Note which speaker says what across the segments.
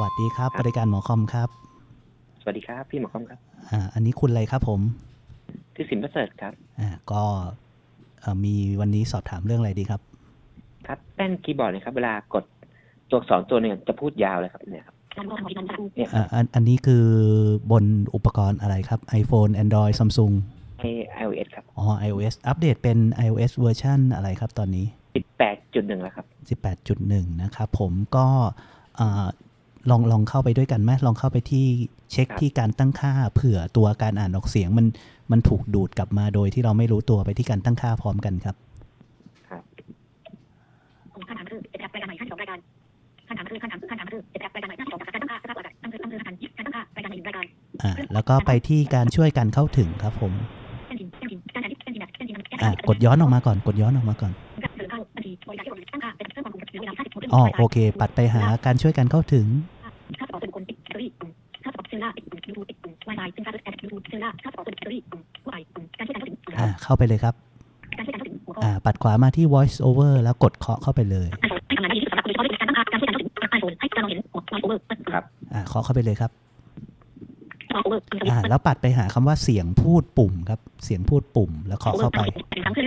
Speaker 1: วัสดีครับ บริการหมอคอมครับ
Speaker 2: สวัสดีครับ พี่หมอคอมครับ
Speaker 1: อ่า อันนี้คุณอะไรครับผม
Speaker 2: ที่สินประเสริฐครับ
Speaker 1: อ่า ก็เอ่อมีวันนี้สอบถามเรื่องอะไรดีครับ
Speaker 2: ครับแป้นคีย์บอร์ดเนี่ยครับ เวลากดตัวอักษรตัวหนึ่งจะพูดยาวเลยครับเนี่ยครับเนี่ยค
Speaker 1: อ่า
Speaker 2: รับ
Speaker 1: อันอันนี้คือบนอุปกรณ์อะไรครับ iPhone Android Samsung
Speaker 2: ใน iOS ครับ
Speaker 1: อ๋อ iOS อัปเดตเป็น iOS เวอร์ชันอะไรครับตอนนี้
Speaker 2: 18.1 แล้วครับ
Speaker 1: 18.1 นะครับผมก็อ่า ลองลองเข้าไปด้วยกันไหมลองเข้าไปที่เช็ค
Speaker 2: ครับ
Speaker 1: ที่การตั้งค่าเผื่อตัวการอ่านออกเสียงมันมันถูกดูดกลับมาโดยที่เราไม่รู้ตัวไปที่การตั้งค่าพร้อมกันครับ
Speaker 2: ครับ
Speaker 3: คำถามคือเป็นแอปรายการใหม่ขั้นสองรายการคำถามคือคำถามคือคำถามคือเป็นแอปรายการใหม่ขั้นสองการตั้งค่าตั้งค่าตั้งคือตั้งคือการการตั้งค่ารายการใหม่หนึ่งรายการ
Speaker 1: อ่าแล้วก็ไปที่การช่วยกันเข้าถึงครับผม
Speaker 3: เส้นทิมเส้นทิมการที่เส้นทิมเส้นทิม
Speaker 1: อ่ากดย้อนออกมาก่อน กดย้อนออกมาก่อน
Speaker 3: กับเดินเข้าบัญชีบริการที่ตั้งค่าเป็นเรื่องความคุ้มเหลือเวลา50ชั่วโมง
Speaker 1: อ๋อโอเค ปัดไปหาการช่วยกันเข้าถึง
Speaker 3: ค่าสอบเป็น คนติดเซอรี่ค่าสอบเซลล่าติดยูทูบติดไวไฟซึ่งค่าแอดยูทูบเซลล่าค่าสอบเป็นเซอรี่ผู้ใดการช่วยกันเข้าถึง
Speaker 1: อ่าเข้าไปเลยครับ
Speaker 3: การช่วยกันเข้าถึงหัวข้อ
Speaker 1: อ่าปัดขวามาที่ voice over แล้วกดเคาะเข้าไปเลย
Speaker 3: ไอโฟนให้ทำงานได้ดีที่สุดสำหรับโดยเฉพาะการตั้งค่าการช่วยกันเข้าถึงไอโฟนให้การมองเห็นหัวไวโอเวอร์
Speaker 2: ครับ
Speaker 1: อ่าเคาะเข้าไปเลยครับ
Speaker 3: ไวโอเวอร์
Speaker 1: อ่าแล้วปัดไปหาคำว่าเสียงพูดปุ่มครับเสียงพูดปุ่มแล้วเคาะเข้าไป
Speaker 3: ครั้งเพื่อ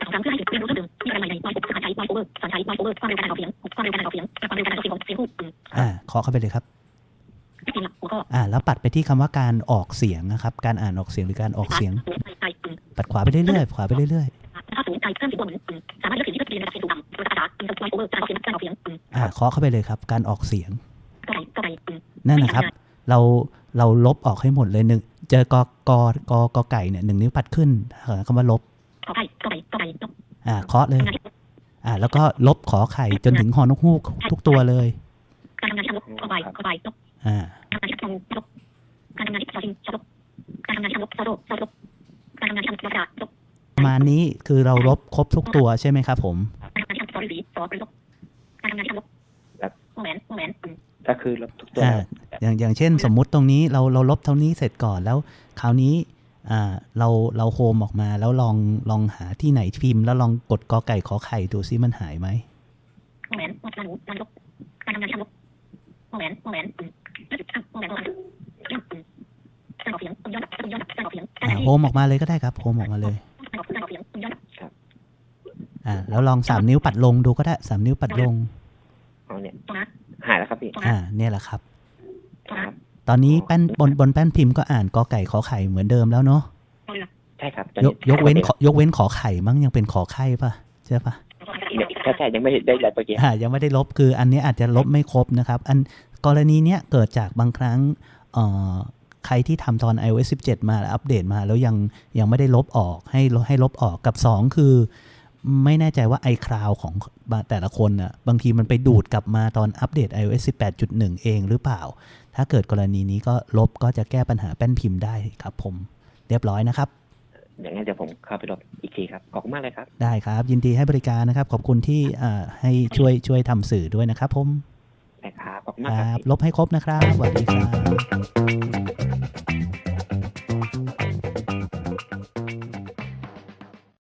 Speaker 3: สองครั้งเพื่อให้เรียนรู้เพิ่มเติมมีอะไรใหม่ในไวโอการใช้ไวโอเวอร์สอนใช้ไวโอเวอร์ความเร็วการอ่านออกเสียงความเร็วการอ่านออกเสียงความเร็วการอ่านออกเสียงของเสียงพูด
Speaker 1: อ่าเคาะเข้าไปเลยครับ
Speaker 3: ที่จริงหัวข้ อ
Speaker 1: อ่าแล้วปัดไปที่คำว่าการออกเสียงนะครับ การอ่านออกเสียงหรือการออกเสียง
Speaker 3: ใจ
Speaker 1: ปัดขวาไปเรื่อยๆขวาไปเรื่อย
Speaker 3: ถ้าสูงใจเพิ่มสีบนสามารถเลือกสิ่งที่เรียนระดับเสียงสูงต่ำภาษาอินเตอร์ไวโอเวอร์การออกเสียงการออกเสียง
Speaker 1: ๆอ่าเคาะเข้าไปเลยครับ การออกเสียง
Speaker 3: ก็ไปก็ไป
Speaker 1: นั่นนะครับ เราเราลบออกให้หมดเลยหนึ่งเจอกอกอกอกอไก่เนี่ยหนึ่งนิ้วปัดขึ้นหาคำว่าลบ
Speaker 3: ขอไปก็ไปก็ไปยก
Speaker 1: อ่าเคาะเลยอ่าแล้วก็ลบขอไข่จนถึงหอนกฮูกทุกตัวเลย
Speaker 3: การทำงานที่ทำลบก็ไปก็ไปยก
Speaker 1: อ่า
Speaker 3: การทำงานที่ทำลบการทำงานที่ทำลบลบการทำงานที่ทำลบลบลบการทำงานที่ทำลบลบ
Speaker 1: ประมาณนี้คือเราลบครบทุกตัวใช่ไหมครับ ผม
Speaker 3: การทำงานที่ทำสอรีสอลบการทำงานที่ทำลบโมเมนต์โมเมนต์
Speaker 2: ก็คือลบทุกตัว
Speaker 1: อ่าอย่างอย่างเช่น สมมุติตรงนี้เราเราลบเท่านี้เสร็จก่อนแล้ว คราวนี้อ่าเราเราโฮมออกมาแล้วลองลองหาที่ไหนพิมพ์ แล้วลองกดกอไก่ขอไข่ดูซิมันหายไหม
Speaker 3: โมเมนต์โมเมนต์การลบการทำงานที่ทำลบโมเมนต์โมเมนต์ โมเมนต์โมเมนต์การออกเสียงย้อนย้อนการออกเสียงการ
Speaker 1: อ่า
Speaker 3: ที่
Speaker 1: โฮมออกมาเลยก็ได้ครับโฮมออกมาเลย
Speaker 3: การออกการออกเสียงย้อน
Speaker 1: อ่าแล้วลองสามนิ้วปัดลงดูก็ได้สามนิ้วปัดลง
Speaker 2: เอาเนี่ย
Speaker 3: ตรงนั้น
Speaker 2: หายแล้วครับพี่
Speaker 1: อ่า เนี่ยแหละครับ
Speaker 3: ตรงนั้น
Speaker 1: ตอนนี้แป้นบนบนแป้นพิมพ์ก็อ่านกอไก่ขอไข่เหมือนเดิมแล้วเนาะ
Speaker 2: ใช่ครับตอน
Speaker 1: ย
Speaker 2: นี้
Speaker 1: กยกเว้นขอยกเว้นขอไข่มั้งยังเป็นขอไข่ปะใช่ปะ
Speaker 2: ใช่ใช่ยังไม่ได้เลยเมื่อกี้
Speaker 1: อ่ายังไม่ได้ลบคือ อันนี้อาจจะลบไม่ครบนะครับ อัน กรณีเนี้ยเกิดจากบางครั้งเอ่อใครที่ทำตอน iOS 17 มาแล้วอัปเดตมาแล้วยังยังไม่ได้ลบออกให้ลบให้ลบออกกับ 2 คือ ไม่แน่ใจว่า iCloud ของแต่ละคนน่ะบางทีมันไปดูดกลับมาตอนอัปเดต iOS 18.1 เองหรือเปล่า ถ้าเกิดกรณีนี้ก็ลบก็จะแก้ปัญหาแป้นพิมพ์ได้ครับผมเรียบร้อยนะครับ
Speaker 2: อย่างนั้นเดี๋ยวผมเข้าไปลบอีกทีครับ ขอบคุณมากเลยครับ
Speaker 1: ได้ครับ ยินดีให้บริการนะครับ ขอบคุณที่อ่าให้ช่วยช่วยทำสื่อด้วยนะครับผม
Speaker 2: นะครับขอบคุณ
Speaker 1: ค
Speaker 2: มากค
Speaker 1: รับ ลบให้ครบนะครับสวัสดีครับ